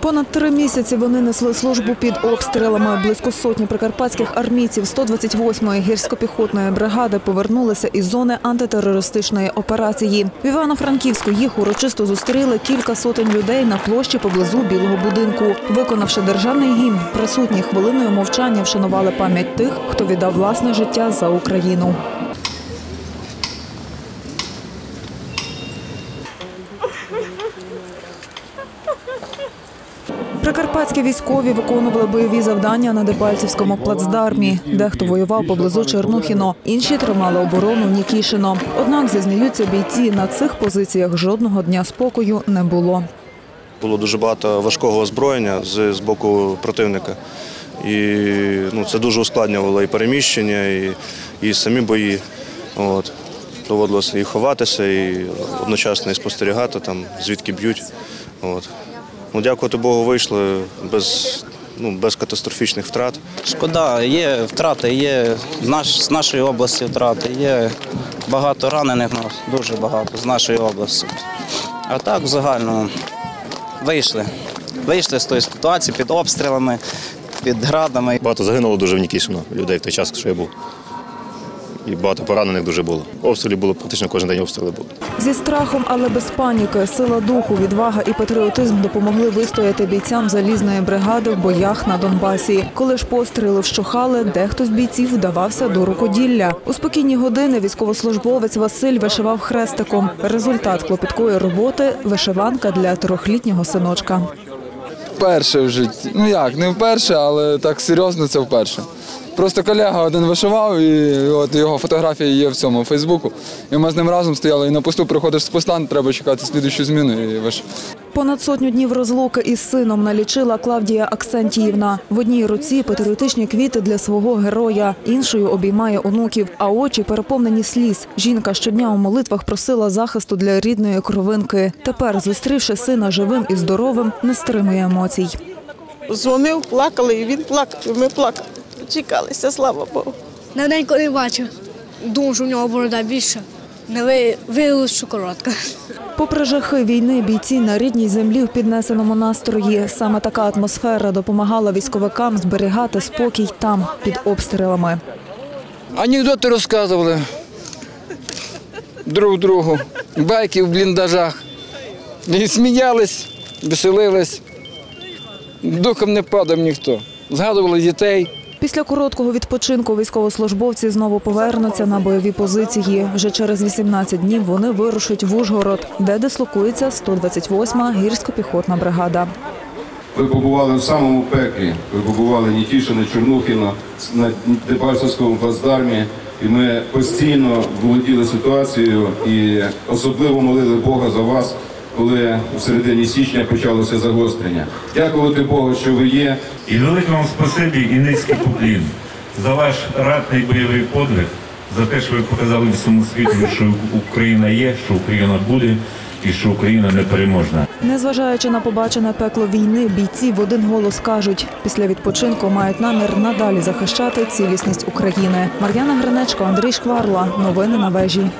Понад три місяці вони несли службу під обстрілами. Близько сотні прикарпатських армійців 128-ї гірсько-піхотної бригади повернулися із зони антитерористичної операції. В Івано-Франківську їх урочисто зустріли кілька сотень людей на площі поблизу Білого будинку. Виконавши державний гімн, присутні хвилиною мовчання вшанували пам'ять тих, хто віддав власне життя за Україну. Прикарпатські військові виконували бойові завдання на Дебальцівському плацдармі. Дехто воював поблизу Чернухіно, інші тримали оборону Нікішино. Однак, зізнаються бійці, на цих позиціях жодного дня спокою не було. Було дуже багато важкого озброєння з, з боку противника. І ну, це дуже ускладнювало і переміщення, і, і самі бої. От. Доводилося і ховатися, і одночасно і спостерігати, там, звідки б'ють. От. Ну, дякувати Богу, вийшли без, ну, без катастрофічних втрат. Шкода, є втрати, є з, наш, з нашої області втрати, є багато ранених, ну, дуже багато з нашої області. А так в загальному вийшли. Вийшли з тої ситуації під обстрілами, під градами. Багато загинуло дуже в Нікішино людей в той час, що я був. І багато поранених дуже було. Обстрілів було практично кожен день обстріли були. Зі страхом, але без паніки, сила духу, відвага і патріотизм допомогли вистояти бійцям залізної бригади в боях на Донбасі. Коли ж постріли вщухали, дехто з бійців вдавався до рукоділля. У спокійні години військовослужбовець Василь вишивав хрестиком. Результат клопіткої роботи вишиванка для трьохлітнього синочка. Вперше в житті. Ну як, не вперше, але так серйозно це вперше. Просто колега один вишивав, і от його фотографія є в цьому Фейсбуку. І ми з ним разом стояли, і на посту приходиш з поста, треба чекати слідущу зміну і виш... Понад сотню днів розлуки із сином налічила Клавдія Аксентіївна. В одній руці патріотичні квіти для свого героя, іншою обіймає онуків, а очі переповнені сліз. Жінка щодня у молитвах просила захисту для рідної кровинки. Тепер, зустрівши сина живим і здоровим, не стримує емоцій. Дзвонив, плакали, і він плакав, і ми плакали. Чекалися, слава Богу. На день, коли бачив, думав, що в нього борода більша. Не ви- виявилось, що коротка. Попри жахи війни, бійці на рідній землі в піднесеному настрої. Саме така атмосфера допомагала військовикам зберігати спокій там, під обстрілами. Анекдоти розказували друг другу, байки в бліндажах. І сміялись, веселились. Духом не падав ніхто. Згадували дітей. Після короткого відпочинку військовослужбовці знову повернуться на бойові позиції. Вже через 18 днів вони вирушать в Ужгород, де дислокується 128-ма гірсько-піхотна бригада. Ви побували в самому пеклі. Ви побували Нітішино, Чорнухіно, на Дебальцевському плацдармі. І ми постійно володіли ситуацією і особливо молили Бога за вас, коли в середині січня почалося загострення. Дякувати Богу, що ви є. І велике вам спасибі і низький поклін за ваш ратний бойовий подвиг, за те, що ви показали всьому світу, що Україна є, що Україна буде і що Україна непереможна. Незважаючи на побачене пекло війни, бійці в один голос кажуть, після відпочинку мають намір надалі захищати цілісність України. Мар'яна Гринечко, Андрій Шкварла. Новини на вежі.